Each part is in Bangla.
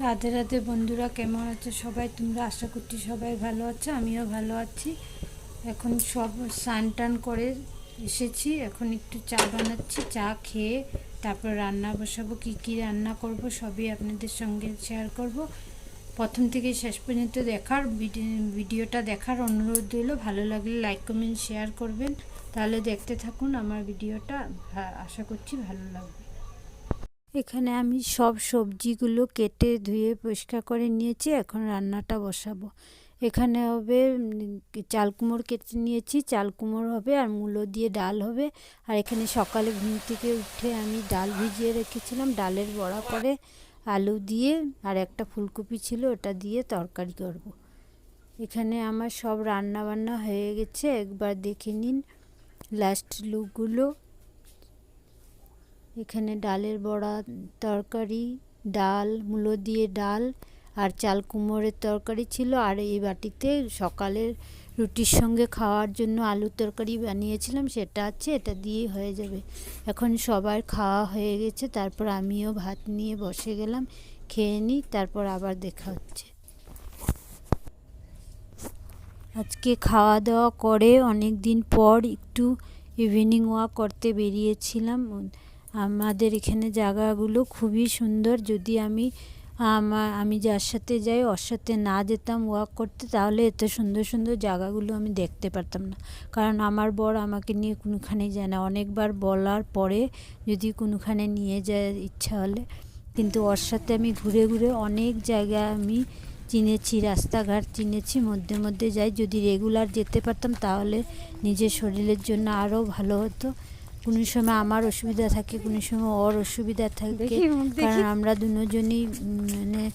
রাধে রাধে বন্ধুরা, কেমন আছো সবাই? তোমরা আশা করছি সবাই ভালো আছো, আমিও ভালো আছি। এখন সব স্নান টান করে এসেছি, এখন একটু চা বানাচ্ছি, চা খেয়ে তারপর রান্না বসাবো, কি কি রান্না করব সবই আপনাদের সঙ্গে শেয়ার করব। প্রথম থেকে শেষ পর্যন্ত দেখার ভিডি- ভিডিওটা দেখার অনুরোধ রইল, ভালো লাগলে লাইক কমেন্ট শেয়ার করবেন। তাহলে দেখতে থাকুন আমার ভিডিওটা আশা করছি ভালো লাগবে। এখানে আমি সব সবজিগুলো কেটে ধুয়ে পরিষ্কার করে নিয়েছি, এখন রান্নাটা বসাবো। এখানে হবে চাল কুমড়ো কেটে নিয়েছি চাল কুমড়ো হবে আর মূলো দিয়ে ডাল হবে। আর এখানে সকালে ঘুম থেকে উঠে আমি ডাল ভিজিয়ে রেখেছিলাম, ডালের বড়া করে আলু দিয়ে আর একটা ফুলকপি ছিল, ওটা দিয়ে তরকারি করব। এখানে আমার সব রান্না বান্না হয়ে গেছে, একবার দেখে নিন। লাস্ট লুকগুলো এখানে ডালের বড়া, তরকারি, ডাল, মূলো দিয়ে ডাল আর চাল কুমড়োর তরকারি ছিল। আর এই বাটিতে সকালের রুটির সঙ্গে খাওয়ার জন্য আলু তরকারি বানিয়েছিলাম। সেটা আছে, এটা দিয়ে হয়ে যাবে। এখন সবার খাওয়া হয়ে গেছে। তারপর আমিও ভাত নিয়ে বসে গেলাম। খেয়ে নিই, তারপর আবার দেখা হচ্ছে। আজকে খাওয়া দাওয়া করে অনেক দিন পর একটু ইভিনিং ওয়াক করতে বেরিয়েছিলাম। আমাদের এখানে জায়গাগুলো খুবই সুন্দর। যদি আমি, আমা- যার সাথে যাই, ওর সাথে না যেতাম ওয়াক করতে, তাহলে এত সুন্দর সুন্দর জায়গাগুলো আমি দেখতে পারতাম না। কারণ আমার বর আমাকে নিয়ে কোনোখানে যায় না। অনেকবার বলার পরে যদি কোনোখানে নিয়ে যায় ইচ্ছা হলে, কিন্তু ওর সাথে আমি ঘুরে ঘুরে অনেক জায়গা আমি চিনেছি, রাস্তাঘাট চিনেছি, মধ্যে মধ্যে যাই। যদি রেগুলার যেতে পারতাম, তাহলে নিজের শরীরের জন্য আরও ভালো হতো। কোনো সময় আমার অসুবিধা থাকে কোনো সময় ওর অসুবিধা থাকে। কারণ আমরা দুজনই মানে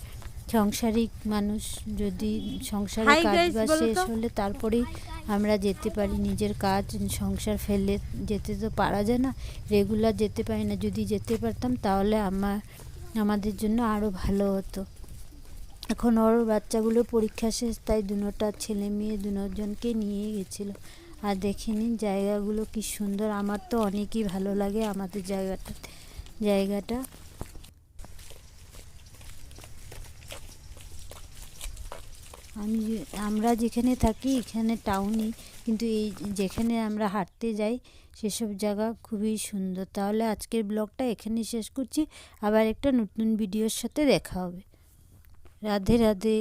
সংসারিক মানুষ। যদি সংসারের কাজ বলো শেষ হলে তারপরেই আমরা যেতে পারি নিজের কাজ সংসার ফেলে যেতে তো পারা যায় না। রেগুলার যেতে পারি না। যদি যেতে পারতাম তাহলে আমার আমাদের জন্য আরও ভালো হতো। এখন ওর বাচ্চাগুলো পরীক্ষা শেষ তাই দুটা ছেলে মেয়ে দুজনকে নিয়ে গেছিল। আর দেখে নিন জায়গাগুলো কি সুন্দর। আমার তো অনেকই ভালো লাগে আমাদের জায়গাটা জায়গাটা। আমি আমরা যেখানে থাকি এখানে টাউনই কিন্তু এই যেখানে আমরা হাঁটতে যাই, সেসব জায়গা খুবই সুন্দর। তাহলে আজকের ব্লগটা এখানেই শেষ করছি। আবার একটা নতুন ভিডিওর সাথে দেখা হবে। রাধে রাধে।